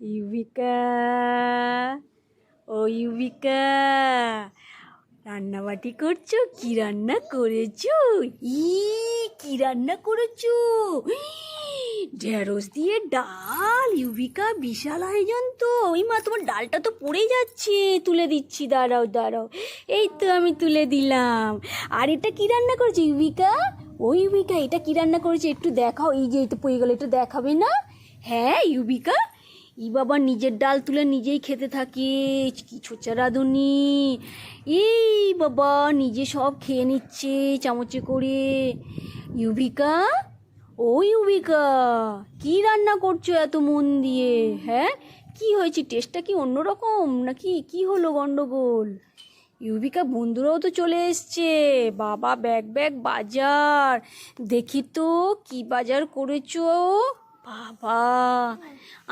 ইউবিকা ও ইউবিকা রান্নাবাটি করছ কি রান্না করেছ ই কি রান্না করেছ ঢেঁড়স দিয়ে ডাল ইউবিকা বিশাল আয়োজন তো ওই মা তোমার ডালটা তো পড়ে যাচ্ছে তুলে দিচ্ছি দাঁড়াও দাঁড়াও এই তো আমি তুলে দিলাম আর এটা কি রান্না করেছ ইউবিকা ও ইউবিকা এটা কি রান্না করেছে একটু দেখাও এই যে এটা পড়ে গেলো একটু দেখাবে না হ্যাঁ ইউবিকা ই বাবা, নিজের ডাল তুলে নিজেই খেতে থাকে কি ছোচা রাঁধুনি। এই বাবা, নিজে সব খেয়ে নিচ্ছে চামচে করে। ইউভিকা? ও ইউভিকা, কি রান্না করছ এত মন দিয়ে হ্যাঁ? কি হয়েছে টেস্টটা কি অন্যরকম? নাকি কি হলো গন্ডগোল? ইউবিকা বন্ধুরাও তো চলে এসছে। বাবা ব্যাগ ব্যাগ বাজার। দেখি তো, কি বাজার করেছ? বাবা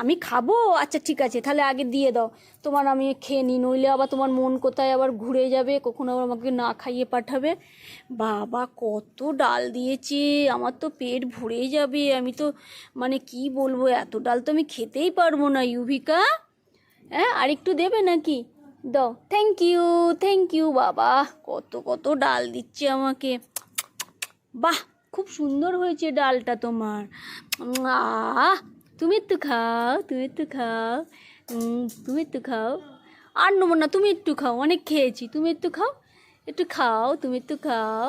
আমি খাব? আচ্ছা ঠিক আছে, তাহলে আগে দিয়ে দাও। তোমার আমি খেয়ে নিই, নইলে আবার তোমার মন কোথায় আবার ঘুরে যাবে, কখনো আবার আমাকে না খাইয়ে পাঠাবে। বাবা, কত ডাল দিয়েছে, আমার তো পেট ভরে যাবে, আমি তো মানে কি বলব, এত ডাল তো আমি খেতেই পারব না, ইউভিকা। হ্যাঁ আর একটু দেবে নাকি? দাও। থ্যাংক ইউ থ্যাংক ইউ বাবা, কত কত ডাল দিচ্ছে আমাকে। বাহ, খুব সুন্দর হয়েছে ডালটা তোমার। আহ তুমি একটু খাও, তুমি একটু খাও। তুমি একটু খাও। আর নেব না, তুমি একটু খাও, অনেক খেয়েছি। তুমি একটু খাও একটু খাও, তুমি একটু খাও।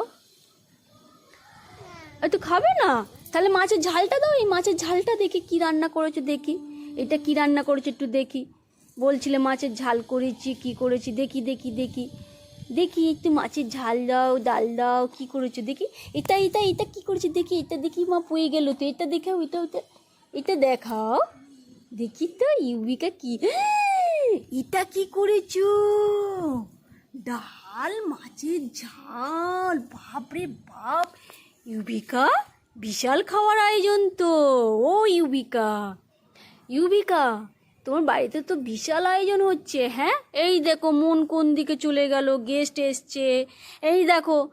একটু খাবে না? তাহলে মাছের ঝালটা দাও, এই মাছের ঝালটা দেখি কি রান্না করেছ দেখি। এটা কি রান্না করেছ একটু দেখি। বলছিলে মাছের ঝাল করেছি, কি করেছি? দেখি দেখি দেখি। দেখি, একটু মাছের ঝাল দাও, ডাল দাও, কি করেছ দেখি। এটা এটা এটা কি করেছ দেখি, এটা দেখি মা পুয়ে গেল তো, এটা দেখাও এটা ওটা এটা দেখাও। দেখি তো ইউবিকা কি? এটা কি করেছ? ডাল, মাছের ঝাল, বাপরে বাপ। ইউবিকা বিশাল খাওয়ার আয়োজন তো। ও ইউবিকা ইউবিকা তোমার বাড়িতে তো বিশাল আয়োজন হচ্ছে হ্যাঁ? এই দেখো, মন কোন দিকে চলে গেল গেস্ট এসছে। এই দেখো,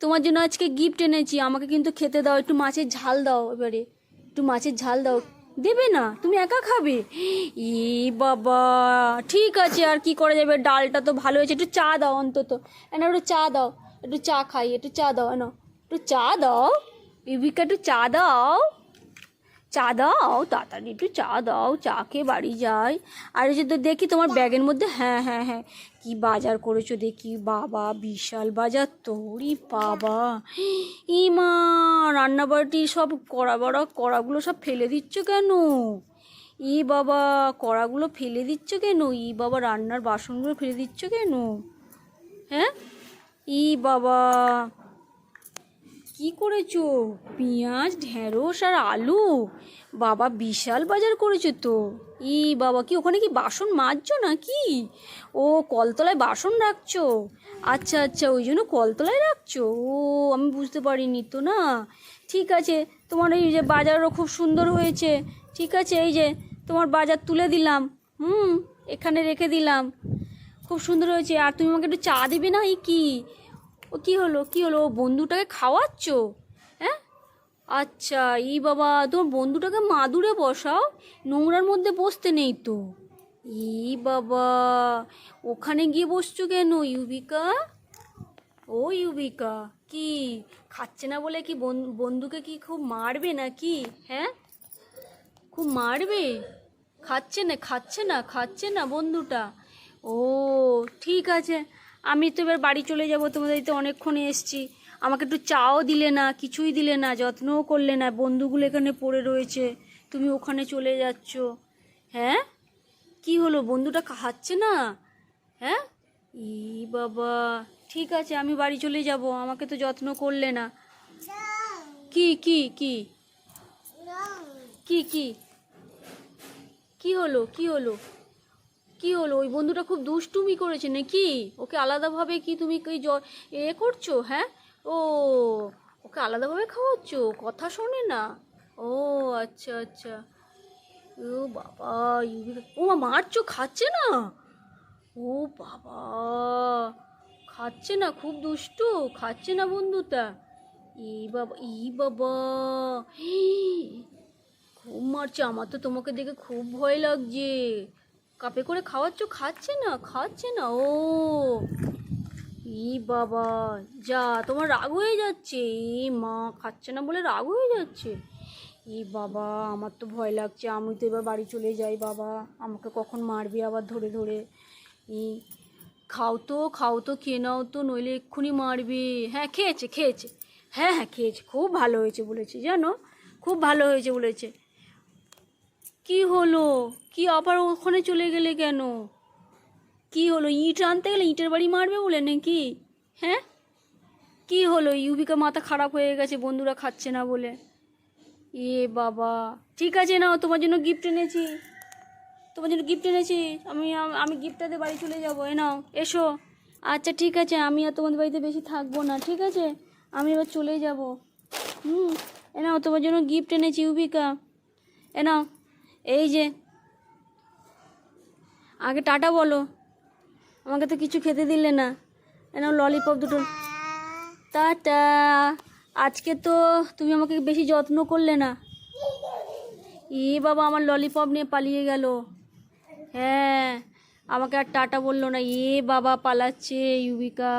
তোমার জন্য আজকে গিফট এনেছি, আমাকে কিন্তু খেতে দাও, একটু মাছের ঝাল দাও এবারে। একটু মাছের ঝাল দাও। দেবে না, তুমি একা খাবে? ই বাবা, ঠিক আছে, আর কি করা যাবে? ডালটা তো ভালো হয়েছে, একটু চা দাও অন্তত। এনা একটু চা দাও, একটু চা খাই, একটু চা দাও এনো একটু চা দাও বিবিকা একটু চা দাও। চা দাও, তাড়াতাড়ি একটু চা দাও, চা খেয়ে বাড়ি যাই। আর এই যে দেখি তোমার ব্যাগের মধ্যে হ্যাঁ হ্যাঁ হ্যাঁ কি বাজার করেছ দেখি। বাবা, বিশাল বাজার তোরই বাবা। ই মা রান্নাবাটির সব কড়া বড়া, কড়াগুলো সব ফেলে দিচ্ছ কেন? ই বাবা, কড়াগুলো ফেলে দিচ্ছ কেন? ই বাবা, রান্নার বাসনগুলো ফেলে দিচ্ছ কেন? হ্যাঁ? ই বাবা কি করেছ? পেঁয়াজ, ঢেঁড়স আর আলু? বাবা, বিশাল বাজার করেছ তো। ই বাবা, কি ওখানে কি বাসন মাজছো নাকি? ও, কলতলায় বাসন রাখছো? আচ্ছা আচ্ছা ওই জন্য কলতলায় রাখছো? ও, আমি বুঝতে পারিনি তো না। ঠিক আছে, তোমার এই যে বাজারও খুব সুন্দর হয়েছে। ঠিক আছে, এই যে তোমার বাজার তুলে দিলাম। হুম, এখানে রেখে দিলাম। খুব সুন্দর হয়েছে। আর তুমি আমাকে একটু চা দেবে না, এই কি? ও কি হলো? কি হলো? ও বন্ধুটাকে খাওয়াচ্ছ? হ্যাঁ? আচ্ছা এই বাবা, তোমার বন্ধুটাকে মাদুরে বসাও, নোংরার মধ্যে বসতে নেই তো। এই বাবা, ওখানে গিয়ে বসছো কেন, ইউবিকা? ও ইউবিকা, কি, খাচ্ছে না বলে কি বন- বন্ধুকে কি খুব মারবে নাকি? হ্যাঁ? খুব মারবে? খাচ্ছে না খাচ্ছে না খাচ্ছে না বন্ধুটা। ও, ঠিক আছে। আমি তো এবার বাড়ি চলে যাব, তোমাদের তো অনেকক্ষণ এসছি। আমাকে একটু চাও দিলে না, কিছুই দিলে না, যত্নও করলে না, বন্ধুগুলো এখানে পড়ে রয়েছে, তুমি ওখানে চলে যাচ্ছ। হ্যাঁ? কি হলো, বন্ধুটা খাচ্ছে না? হ্যাঁ? ই বাবা, ঠিক আছে, আমি বাড়ি চলে যাব, আমাকে তো যত্ন করলে না। কি কি কি? কি কি? কি হলো কি হলো? কি হলো? ওই বন্ধুটা খুব দুষ্টুমি করেছে নাকি? ওকে আলাদাভাবে কি তুমি ওই জ এ করছ হ্যাঁ? ও, ওকে আলাদাভাবে খাওয়াচ্ছ? কথা শোনে না। ও আচ্ছা আচ্ছা। ও বাবা ও মা, মারছো? খাচ্ছে না? ও বাবা, খাচ্ছে না, খুব দুষ্টু, খাচ্ছে না বন্ধুটা। ই বাবা ই বাবা খুব মারছে। আমার তো তোমাকে দেখে খুব ভয় লাগছে। কাপে করে খাওয়াচ্ছ? খাচ্ছে না খাচ্ছে না, ও। ই বাবা, যা, তোমার রাগ হয়ে যাচ্ছে। ই মা, খাচ্ছে না বলে রাগ হয়ে যাচ্ছে। ই বাবা, আমার তো ভয় লাগছে, আমি তো এবার বাড়ি চলে যাই বাবা। আমাকে কখন মারবি আবার ধরে ধরে। ই, খাও তো খাও তো, খেয়ে নাও তো, নইলে এক্ষুনি মারবি। হ্যাঁ খেয়েছে খেয়েছে। হ্যাঁ হ্যাঁ খেয়েছে, খুব ভালো হয়েছে বলেছে, জানো? খুব ভালো হয়েছে বলেছে। কি হলো? কি আবার ওখানে চলে গেলে কেন? কি হলো? ইট আনতে গেলে ইটের বাড়ি মারবে বলে নাকি? হ্যাঁ? কি হলো? ইউবিকা মাথা খারাপ হয়ে গেছে, বন্ধুরা খাচ্ছে না বলে। এ বাবা। ঠিক আছে নাও, তোমার জন্য গিফট এনেছি। তোমার জন্য গিফট এনেছি। আমি আমি গিফটটাতে বাড়ি চলে যাব। এ নাও, এসো। আচ্ছা ঠিক আছে। আমি আর তোমাদের বাড়িতে বেশি থাকব না, ঠিক আছে? আমি এবার চলে যাব। হুম। এ নাও, তোমার জন্য গিফট এনেছি ইউবিকা। এ নাও। এই যে, আগে টাটা বলো। আমাকে তো কিছু খেতে দিলে না। এ নাও ললিপপ দুটো। টাটা। আজকে তো তুমি আমাকে বেশি যত্ন করলে না। ই বাবা, আমার ললিপপ নিয়ে পালিয়ে গেল। হ্যাঁ আমাকে আর টাটা বলল না। এ বাবা পালাচ্ছে, ইউবিকা।